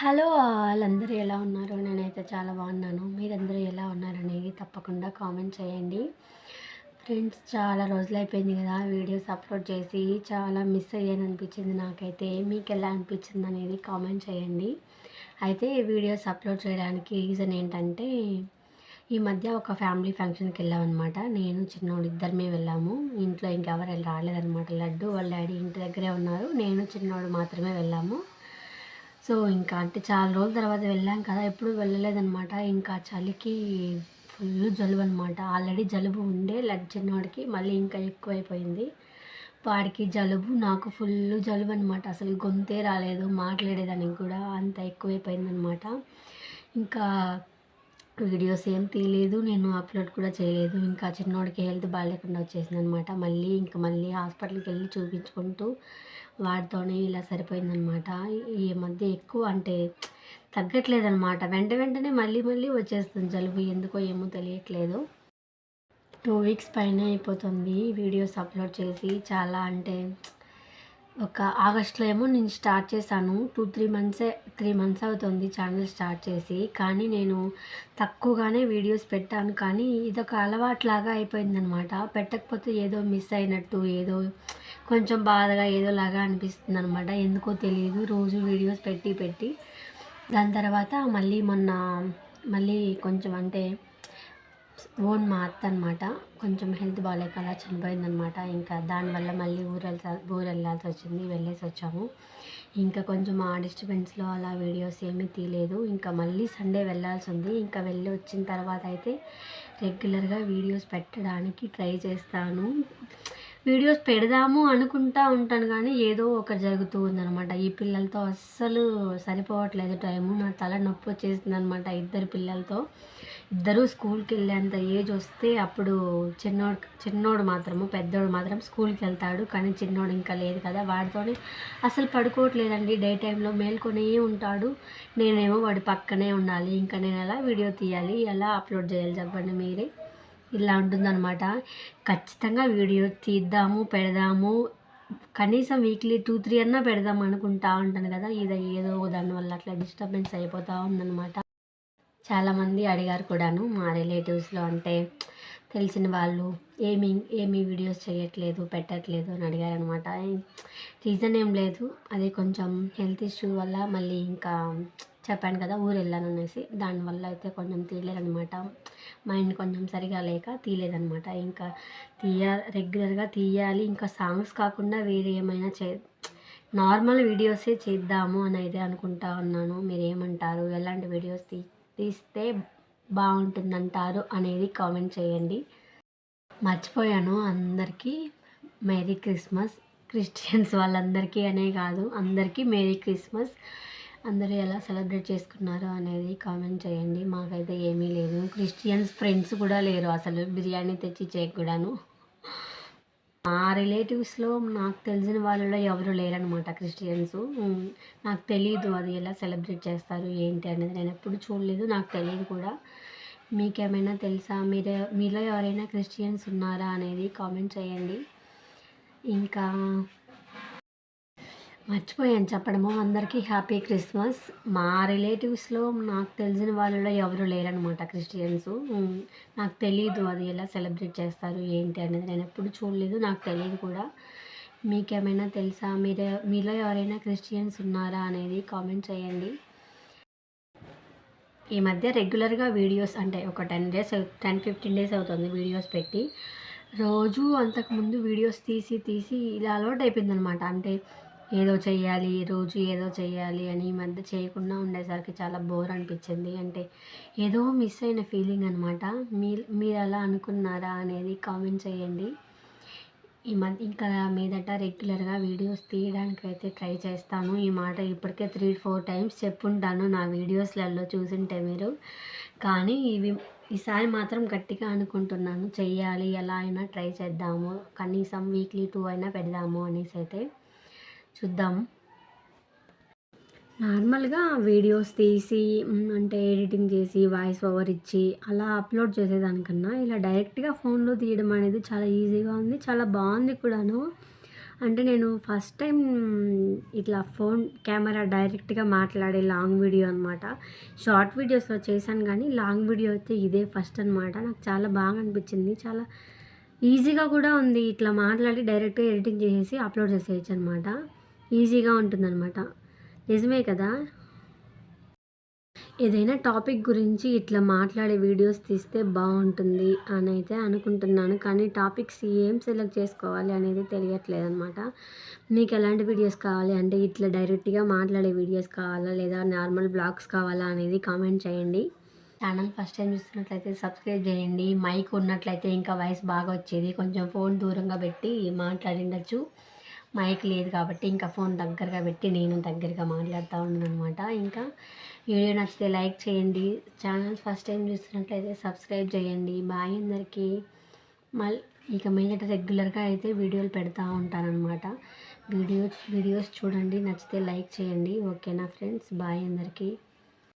Hello వాళ్ళందరూ ఎలా ఉన్నారు? నేనైతే చాలా బాగున్నాను. మీరందరూ ఎలా ఉన్నారనేది తప్పకుండా కామెంట్ చేయండి. ఫ్రెండ్స్ చాలా రోజులు అయిపోయింది కదా వీడియోస్ అప్లోడ్ చేసి చాలా మిస్ అయ్యాను అనిపించింది నాకైతే. మీకు ఎలా అనిపించింది అనేది కామెంట్ చేయండి. అయితే వీడియోస్ అప్లోడ్ చేయడానికి రీజన్ ఏంటంటే ఈ మధ్య ఒక ఫ్యామిలీ ఫంక్షన్కి వెళ్ళామన్నమాట నేను చిన్నోడు ఇద్దరమే వెళ్ళాము. ఇంట్లో ఇంకెవరు రాలేదన్నమాట. లడ్డు వాళ్ళ డాడీ ఇంటి దగ్గరే ఉన్నారు. నేను చిన్నోడు మాత్రమే వెళ్ళాము. సో ఇంకా అంటే చాలా రోజుల తర్వాత వెళ్ళాం కదా ఎప్పుడు వెళ్ళలేదనమాట ఇంకా చలికి ఫుల్ జలుబు అనమాట ఆల్రెడీ జలుబు ఉండే లడ్ చిన్నవాడికి మళ్ళీ ఇంకా ఎక్కువైపోయింది. వాడికి జలుబు నాకు ఫుల్ జలుబు అనమాట అసలు గొంతే రాలేదు మాట్లాడేదానికి కూడా అంత ఎక్కువైపోయిందనమాట ఇంకా వీడియోస్ ఏం తీయలేదు నేను అప్లోడ్ కూడా చేయలేదు. ఇంకా చిన్నోడికి హెల్త్ బాగాలేకుండా వచ్చేసింది అనమాట మళ్ళీ ఇంకా మళ్ళీ హాస్పిటల్కి వెళ్ళి చూపించుకుంటూ వాటితోనే ఇలా సరిపోయిందనమాట. ఈ మధ్య ఎక్కువ అంటే తగ్గట్లేదనమాట. వెంట వెంటనే మళ్ళీ మళ్ళీ వచ్చేస్తుంది జలుబు ఎందుకో ఏమో తెలియట్లేదు. టూ వీక్స్ పైన అయిపోతుంది వీడియోస్ అప్లోడ్ చేసి. చాలా అంటే ఒక ఆగస్ట్లో ఏమో నేను స్టార్ట్ చేశాను. టూ త్రీ మంత్సే త్రీ మంత్స్ అవుతుంది ఛానల్ స్టార్ట్ చేసి. కానీ నేను తక్కువగానే వీడియోస్ పెట్టాను. కానీ ఇదొక అలవాట్లాగా అయిపోయిందనమాట. పెట్టకపోతే ఏదో మిస్ అయినట్టు ఏదో కొంచెం బాధగా ఏదోలాగా అనిపిస్తుంది అనమాట ఎందుకో తెలియదు రోజు వీడియోస్ పెట్టి పెట్టి. దాని తర్వాత మళ్ళీ మొన్న మళ్ళీ కొంచెం అంటే ఓన్ మా అత్త అనమాట కొంచెం హెల్త్ బాగాలేక అలా చనిపోయిందనమాట ఇంకా దానివల్ల మళ్ళీ ఊరు వెళ్తా ఊరు వెళ్ళాల్సి వచ్చింది వెళ్ళేసి వచ్చాము. ఇంకా కొంచెం ఆ డిస్టర్బెన్స్లో అలా వీడియోస్ ఏమీ తీయలేదు. ఇంకా మళ్ళీ సండే వెళ్ళాల్సి ఉంది. ఇంకా వెళ్ళి వచ్చిన తర్వాత అయితే రెగ్యులర్గా వీడియోస్ పెట్టడానికి ట్రై చేస్తాను. వీడియోస్ పెడదాము అనుకుంటా ఉంటాను కానీ ఏదో ఒక జరుగుతూ ఉందనమాట ఈ పిల్లలతో అస్సలు సరిపోవట్లేదు టైము. నా తల నొప్పి వచ్చేసింది అనమాట ఇద్దరు పిల్లలతో. ఇద్దరూ స్కూల్కి వెళ్ళేంత ఏజ్ వస్తే అప్పుడు చిన్నోడు చిన్నోడు మాత్రము పెద్దోడు మాత్రం స్కూల్కి వెళ్తాడు. కానీ చిన్నోడు ఇంకా లేదు కదా వాడితోనే అసలు పడుకోవట్లేదండి. డే టైంలో మేల్కొనే ఉంటాడు. నేనేమో వాడి పక్కనే ఉండాలి. ఇంకా నేను ఎలా వీడియో తీయాలి? ఎలా అప్లోడ్ చేయాలి? చెప్పండి మీరే. ఇలా ఉంటుందన్నమాట. ఖచ్చితంగా వీడియో తీద్దాము పెడదాము. కనీసం వీక్లీ టూ త్రీ అన్నా పెడదాం అనుకుంటా ఉంటాను కదా. ఇది ఏదో దానివల్ల అట్లా డిస్టర్బెన్స్ అయిపోతూ ఉందన్నమాట. చాలామంది అడిగారు కూడాను మా రిలేటివ్స్లో అంటే తెలిసిన వాళ్ళు ఏమి ఏమి వీడియోస్ చేయట్లేదు పెట్టట్లేదు అని అడిగారు అనమాట రీజన్ ఏం లేదు. అది కొంచెం హెల్త్ ఇష్యూ వల్ల మళ్ళీ ఇంకా చెప్పాను కదా ఊరు వెళ్ళాను అనేసి. దానివల్ల అయితే కొంచెం తీయలేదనమాట మైండ్ కొంచెం సరిగా లేక తీయలేదనమాట ఇంకా తీయ రెగ్యులర్గా తీయాలి. ఇంకా సాంగ్స్ కాకుండా వేరే ఏమైనా చే నార్మల్ వీడియోసే చేద్దాము అని అయితే అనుకుంటా ఉన్నాను. మీరు ఏమంటారు ఎలాంటి వీడియోస్ తీ తీస్తే బాగుంటుందంటారు అనేది కామెంట్ చేయండి. మర్చిపోయాను అందరికీ. Merry Christmas. క్రిస్టియన్స్ వాళ్ళందరికీ అనే కాదు అందరికీ మేరీ క్రిస్మస్. అందరూ ఎలా సెలబ్రేట్ చేసుకున్నారు అనేది కామెంట్ చేయండి. మాకైతే ఏమీ లేదు. క్రిస్టియన్స్ ఫ్రెండ్స్ కూడా లేరు అసలు. బిర్యానీ తెచ్చి చేయకూడాను రిలేటివ్స్లో నాకు తెలిసిన వాళ్ళలో ఎవరు లేరనమాట క్రిస్టియన్స్. నాకు తెలియదు అది ఎలా సెలబ్రేట్ చేస్తారు ఏంటి అనేది నేను ఎప్పుడు చూడలేదు నాకు తెలియదు కూడా. మీకేమైనా తెలుసా? మీరు మీలో ఎవరైనా క్రిస్టియన్స్ ఉన్నారా అనేది కామెంట్ చేయండి. ఇంకా మర్చిపోయాను చెప్పడము. అందరికీ హ్యాపీ క్రిస్మస్. మా రిలేటివ్స్లో నాకు తెలిసిన వాళ్ళలో ఎవరు లేరనమాట క్రిస్టియన్స్. నాకు తెలియదు అది ఎలా సెలబ్రేట్ చేస్తారు ఏంటి అనేది నేను ఎప్పుడు చూడలేదు నాకు తెలియదు కూడా. మీకేమైనా తెలుసా? మీరు మీలో ఎవరైనా క్రిస్టియన్స్ ఉన్నారా అనేది కామెంట్ చేయండి. ఈ మధ్య రెగ్యులర్గా వీడియోస్ అంటే ఒక ten days ten fifteen days అవుతుంది వీడియోస్ పెట్టి. రోజు అంతకుముందు వీడియోస్ తీసి తీసి ఇలా అలవాటు అయిపోయిందనమాట అంటే ఏదో చేయాలి రోజు ఏదో చేయాలి అని ఈ మధ్య చేయకుండా ఉండేసరికి చాలా బోర్ అనిపించింది. అంటే ఏదో మిస్ అయిన ఫీలింగ్ అనమాట మీ మీరు అలా అనుకున్నారా అనేది కామెంట్ చేయండి. ఈ మధ్య ఇంకా మీదట రెగ్యులర్గా వీడియోస్ తీయడానికి అయితే ట్రై చేస్తాను. ఈ మాట ఇప్పటికే త్రీ ఫోర్ టైమ్స్ చెప్పుంటాను నా వీడియోస్లలో చూసింటే మీరు. కానీ ఇవి ఈసారి మాత్రం గట్టిగా అనుకుంటున్నాను. చెయ్యాలి ఎలా అయినా ట్రై చేద్దాము. కనీసం వీక్లీ టూ అయినా పెడదాము అనేసి అయితే చూద్దాం. నార్మల్గా వీడియోస్ తీసి అంటే ఎడిటింగ్ చేసి వాయిస్ ఓవర్ ఇచ్చి అలా అప్లోడ్ చేసేదానికన్నా ఇలా డైరెక్ట్గా ఫోన్లో తీయడం అనేది చాలా ఈజీగా ఉంది చాలా బాగుంది కూడాను. అంటే నేను ఫస్ట్ టైం ఇట్లా ఫోన్ కెమెరా డైరెక్ట్గా మాట్లాడే లాంగ్ వీడియో అనమాట షార్ట్ వీడియోస్లో చేశాను కానీ లాంగ్ వీడియో అయితే ఇదే ఫస్ట్ అనమాట నాకు చాలా బాగా అనిపించింది. చాలా ఈజీగా కూడా ఉంది ఇట్లా మాట్లాడి డైరెక్ట్గా ఎడిటింగ్ చేసేసి అప్లోడ్ చేసేయచ్చు అనమాట ఈజీగా ఉంటుందన్నమాట. నిజమే కదా? ఏదైనా టాపిక్ గురించి ఇట్లా మాట్లాడే వీడియోస్ తీస్తే బాగుంటుంది అని అయితే అనుకుంటున్నాను. కానీ టాపిక్స్ ఏం సెలెక్ట్ చేసుకోవాలి అనేది తెలియట్లేదు అనమాట మీకు ఎలాంటి వీడియోస్ కావాలి? అంటే ఇట్లా డైరెక్ట్గా మాట్లాడే వీడియోస్ కావాలా? లేదా నార్మల్ బ్లాగ్స్ కావాలా? అనేది కామెంట్ చేయండి. ఛానల్ ఫస్ట్ టైం చూస్తున్నట్లయితే సబ్స్క్రైబ్ చేయండి. మైక్ ఉన్నట్లయితే ఇంకా వాయిస్ బాగా వచ్చేది. కొంచెం ఫోన్ దూరంగా పెట్టి మాట్లాడిండొచ్చు. మైక్ లేదు కాబట్టి ఇంకా ఫోన్ దగ్గరగా పెట్టి నేను దగ్గరగా మాట్లాడుతూ ఉన్నాను అనమాట ఇంకా వీడియో నచ్చితే లైక్ చేయండి. ఛానల్ ఫస్ట్ టైం చూస్తున్నట్లయితే సబ్స్క్రైబ్ చేయండి. బాయ్ అందరికీ. మళ్ళీ ఇక మీదట రెగ్యులర్గా అయితే వీడియోలు పెడతా ఉంటానన్నమాట. వీడియో వీడియోస్ చూడండి. నచ్చితే లైక్ చేయండి. ఓకేనా ఫ్రెండ్స్? బాయ్ అందరికీ.